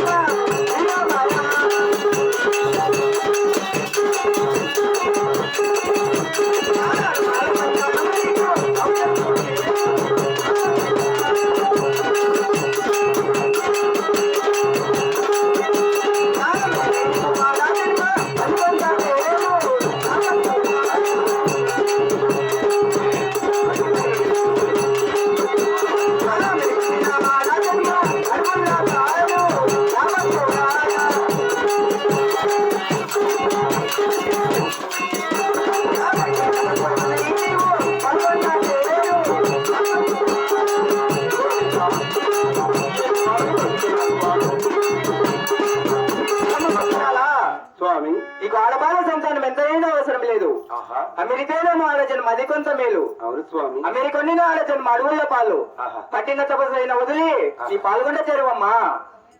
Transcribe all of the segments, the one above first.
বাবা స్వామి. నీకు ఆడబాల సంతానం ఎంతైనా అవసరం లేదు. అమెరికైనా ఆలోచన మది కొంత మేలు. అవును స్వామి. అమెరికొన్న ఆలోచన అడవుల పాలు. పట్టిన తపస్సైన వదిలి నీ పాల్గొండ చేరువమ్మా.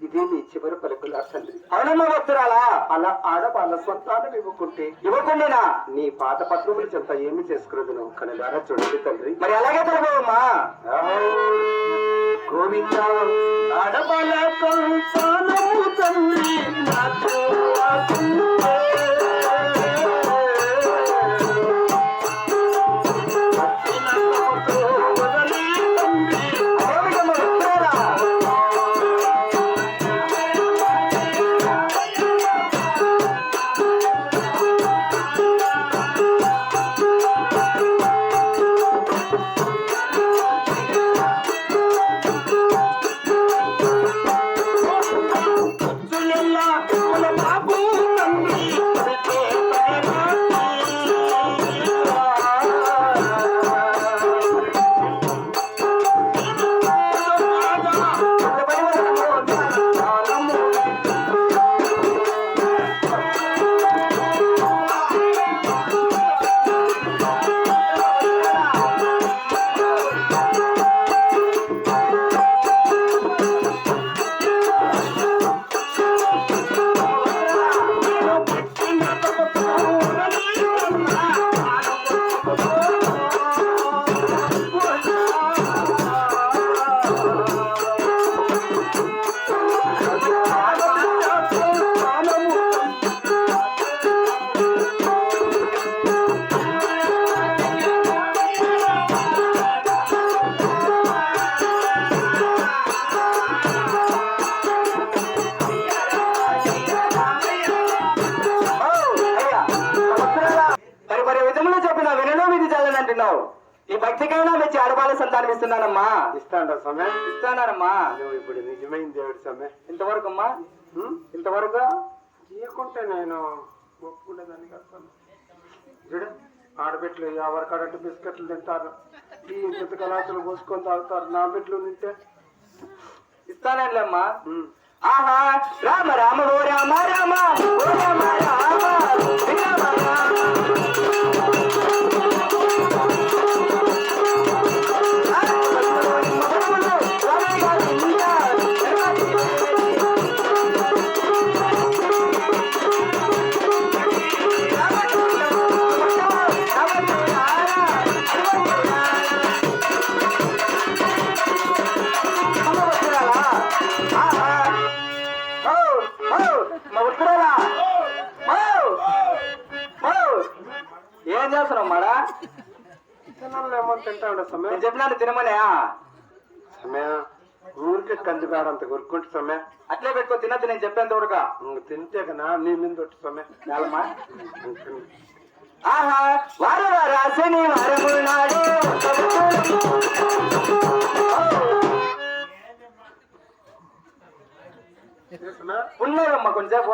ఇది నీ చివరి పలుకులా తండ్రి అవునమ్మా భక్తురాలా. అలా ఆడవాళ్ళ సంతానం ఇవ్వకుంటే ఇవ్వకుండినా? నీ పాత పత్రములు చెంత ఏమి చేసుకున్నది కనులారా చూడండి తండ్రి. మరి అలాగే తెలుగుమ్మా గోవింద ఆడవాళ్ళ చాలనంటున్నావు ఈ భక్తికైనా మెచ్చి ఆడబాల సంతానం ఇస్తున్నానమ్మా. ఇస్తాండ సమయం ఇస్తానమ్మా ఇప్పుడు నిజమైన దేవుడి సమయం ఇంతవరకు అమ్మా ఇంతవరకు? తీయకుంటే నేను ఒప్పుకునేదాన్ని కాదు స్వామి. చూడు ఆడబిడ్డలు ఎవరికాడట్టు బిస్కెట్లు తింటారు. ఈ ఇంత కళాసులు పోసుకొని తాగుతారు. నా బిడ్డలు తింటే? ఇస్తానండి అమ్మా. ఆహా రామ రామ ఓ రామ రామ ఓ రామ రామ. తినాలి ఏమో తింటాడు సమయం? నేను చెప్పినాను తినమనే సమయం ఊరికే కందిగాడంత కొరుక్కుంటే సమయం. అట్లే పెట్టుకో తినద్దు నేను చెప్పేంత వరకు తింటే కదా నీ మీద ఒట్టు సమయం. చాలమ్మా ఇంక ఆహా వార వార శనివారము నాడు. చేసినా ఉన్నదమ్మా కొంచెంసేపు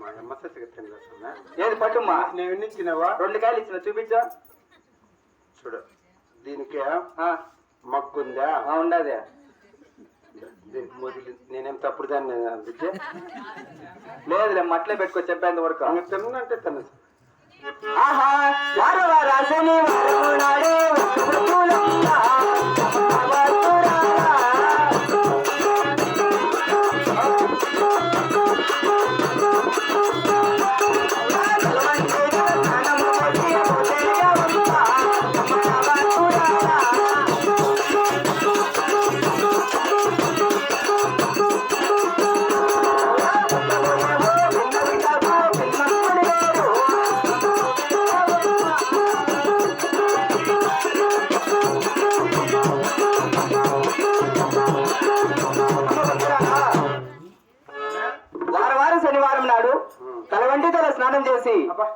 మా అమ్మ సచ్చిగా ఏది పట్టుమ్మా? నేను ఇచ్చినావా? రెండు కాయలు ఇచ్చిన చూపించా. చూడు. దీనికి మగ్గుందా? ఉండదే. దీనికి మొదలు నేనేం తప్పుడు దాన్ని అందుకే? లేదులేమ్మా అట్లే పెట్టుకో చెప్పేంత వరకు. ఇంక తిన్నంటే తిన ఆహా వార వార తల వంటి తల స్నానం చేసి. అబ్బా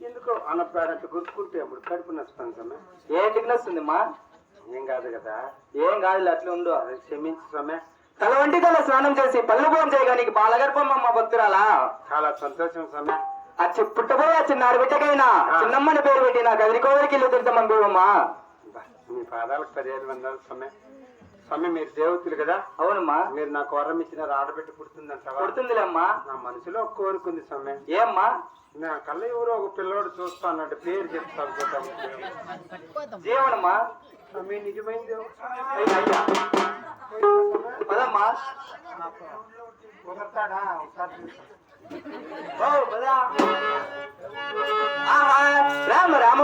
ఎందుకో అనపాడంటే గుర్తుకుంటే అప్పుడు కడుపు నచ్చుతాను సమయ ఏంటికి వస్తుంది మా ఏం కాదు కదా. ఏం కాదు అట్లా ఉండు. అదే క్షమించు సమయ తల వంటి తల స్నానం చేసి పళ్ళు భోజనం చేయగా నీకు పాలగర్భం అమ్మ భక్తురాలా? చాలా సంతోషం సమయ ఆ పుట్టబోయే చిన్న ఆడబిడ్డకైనా చిన్నమ్మని పేరు పెట్టి నాకు అదిరికోవరికి ఇల్లు పోవమ్మా అబ్బా, మీ పాదాలకు పదిహేను వందలు సమయ సమయ మీరు దేవతలు కదా? అవునమ్మా. మీరు నాకు వరం ఇచ్చిన ఆడబెట్టి పుడుతుందంటావా? పుడుతుందిలేమ్మా. నా మనసులో కోరుకుంది సమయం ఏమ్మా? నా కళ్ళ ఎవరో ఒక పిల్లోడు చూస్తానంటే పేరు చెప్తాను చూద్దాం సమయం నిజమైంది అయ్యా, అయ్యా. పదమ్మా. ఒకసారి? చూస్తాను. ఓ. ఆహా, రామ రామ.